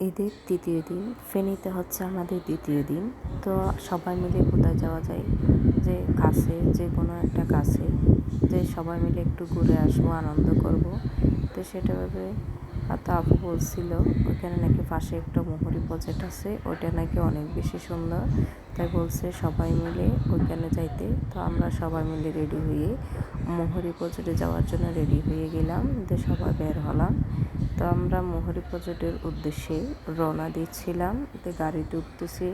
ঈদের তৃতীয় দিন, ফেনীতে হচ্ছে আমাদের দ্বিতীয় দিন। তো সবাই মিলে কোথায় যাওয়া যায়? যে কাছে, যে কোনো একটা কাছে, যে সবাই মিলে একটু ঘুরে আসব, আনন্দ করব। তো সেটা ভেবে তো আপু বলছিল, ওইখানে নাকি পাশে একটা মোহরি প্রজেক্ট আছে, ওইটা নাকি অনেক বেশি সুন্দর। তাই বলছে, সবাই মিলে ওইখানে যাইতে। তো আমরা সবাই মিলে রেডি হয়ে মোহরি প্রজেক্টে যাওয়ার জন্য রেডি হয়ে গেলাম তো সবাই বের হলাম। তো আমরা মোহরি প্রজেক্টের উদ্দেশ্যে রওনা দিচ্ছিলাম তো গাড়িতে উঠতেছি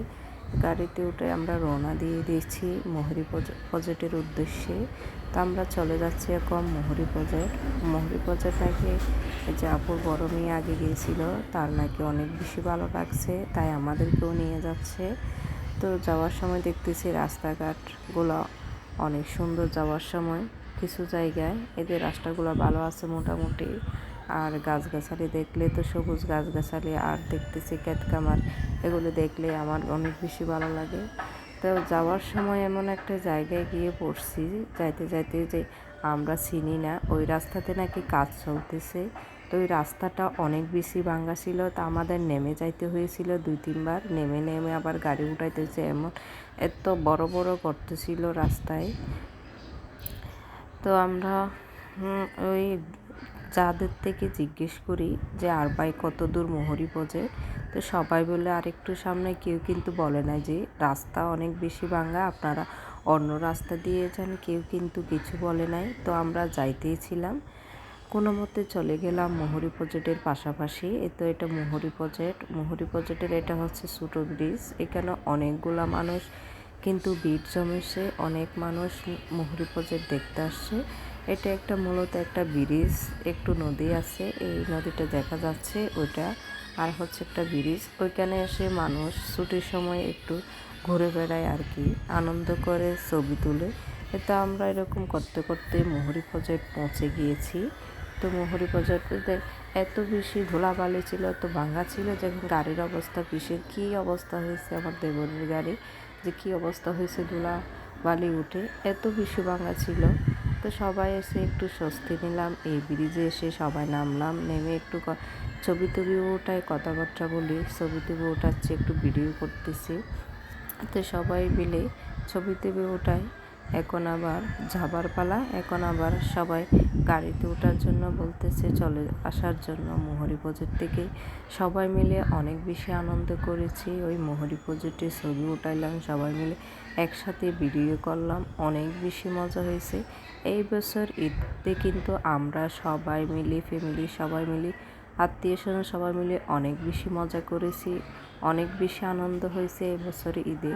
গাড়িতে উঠে আমরা রওনা দিয়ে দিয়েছি মোহরি প্রজেক্টের উদ্দেশ্যে। তো আমরা চলে যাচ্ছি এখন মোহরি প্রজেক্ট মোহরি প্রজেক্ট নাকি যে আপুর আগে গিয়েছিল, তার নাকি অনেক বেশি ভালো লাগছে, তাই আমাদেরকেও নিয়ে যাচ্ছে। তো যাওয়ার সময় দেখতেছি রাস্তাঘাটগুলো অনেক সুন্দর যাওয়ার সময়, কিছু জায়গায়। এদের রাস্তাগুলো ভালো আছে মোটামুটি। আর গাছগাছালি দেখলে তো সবুজ গাছগাছালি, আর দেখতেছি ক্যাটকামার এগুলো দেখলে আমার অনেক বেশি ভালো লাগে। তো যাওয়ার সময় এমন একটা জায়গায় গিয়ে পড়ছি, যাইতে যাইতে যে আমরা চিনি না, ওই রাস্তাতে নাকি কাজ চলতেছে। তো ওই রাস্তাটা অনেক বেশি ভাঙ্গা ছিল, তা আমাদের নেমে যাইতে হয়েছিল দুই তিনবার। নেমে নেমে আবার গাড়ি উঠাইতেছে এমন, এত বড় বড় করতেছিল রাস্তায়। তো আমরা ওই যাদের থেকে জিজ্ঞেস করি যে, আর ভাই কত দূর মোহরি পজে তো সবাই বলে, আরেকটু সামনে। কেউ কিন্তু বলে না যে, রাস্তা অনেক বেশি ভাঙা, আপনারা অন্য রাস্তা দিয়ে যান। কেউ কিন্তু কিছু বলে নাই। তো আমরা যাইতেই ছিলাম। কোনো মতে চলে গেলাম মোহরি প্রজেক্টের পাশাপাশি। এ তো এটা মোহরি প্রজেক্ট। মোহরি প্রজেক্টের এটা হচ্ছে ছোটো ব্রিজ। এখানে অনেকগুলা মানুষ কিন্তু ভিড় জমেছে। অনেক মানুষ মোহরি প্রজেক্ট দেখতে আসছে। এটা একটা মূলত একটা ব্রিজ, একটু নদী আছে, এই নদীটা দেখা যাচ্ছে ওইটা, আর হচ্ছে একটা ব্রিজ। ওইখানে এসে মানুষ ছুটির সময় একটু ঘুরে বেড়ায় আর কি, আনন্দ করে ছবি তুলে। এটা আমরা এরকম করতে করতে মোহরি প্রজেক্ট পৌঁছে গিয়েছি। তো মোহরি প্রজেক্টে এত বেশি ধুলাবালি ছিল, এত ভাঙা ছিল যে গাড়ির অবস্থা পিসের কী অবস্থা হয়েছে আমার দেবরের গাড়ি? যে কী অবস্থা হয়েছে ধুলা বালি উঠে, এত বেশি ভাঙা ছিল। তো সবাই এসে একটু স্বস্তি নিলাম। এই ব্রিজে এসে সবাই নামলাম। নেমে একটু ছবি টবি ওটাই কথাবার্তা বলি। ছবি টবি ওঠাচ্ছি, একটু ভিডিও করতেছি। তো সবাই মিলে ছবি টবি ওঠাই এখন আবার যাবার পালা, এখন আবার সবাই গাড়িতে ওঠার জন্য বলতেছে চলে আসার জন্য মোহরি প্রজেক্ট থেকে। সবাই মিলে অনেক বেশি আনন্দ করেছি, ওই মোহরি প্রজেক্টে ছবি উঠাইলাম, সবাই মিলে একসাথে ভিডিও করলাম, অনেক বেশি মজা হয়েছে। এই বছর ঈদে কিন্তু আমরা সবাই মিলে ফ্যামিলি সবাই মিলে, আত্মীয় স্বজন সবাই মিলে অনেক বেশি মজা করেছি, অনেক বেশি আনন্দ হয়েছে এবছর ঈদে।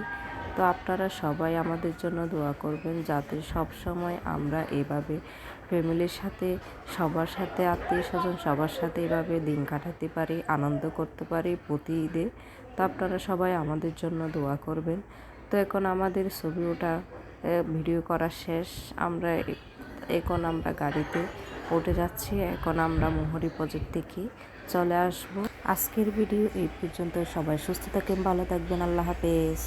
তো আপনারা সবাই আমাদের জন্য দোয়া করবেন যাতে সব সময় আমরা এভাবে ফ্যামিলির সাথে, সবার সাথে আত্মীয় স্বজন সবার সাথে এভাবে দিন কাটাতে পারি, আনন্দ করতে পারি প্রতি ঈদে তো আপনারা সবাই আমাদের জন্য দোয়া করবেন। তো এখন আমাদের ছবি ওটা ভিডিও করা শেষ। আমরা এখন আমরা গাড়িতে উঠে যাচ্ছি। এখন আমরা মোহরি প্রজেক্ট থেকে চলে আসব। আজকের ভিডিও এই পর্যন্ত। সবাই সুস্থ থাকেন, ভালো থাকবেন। আল্লাহ হাফেজ।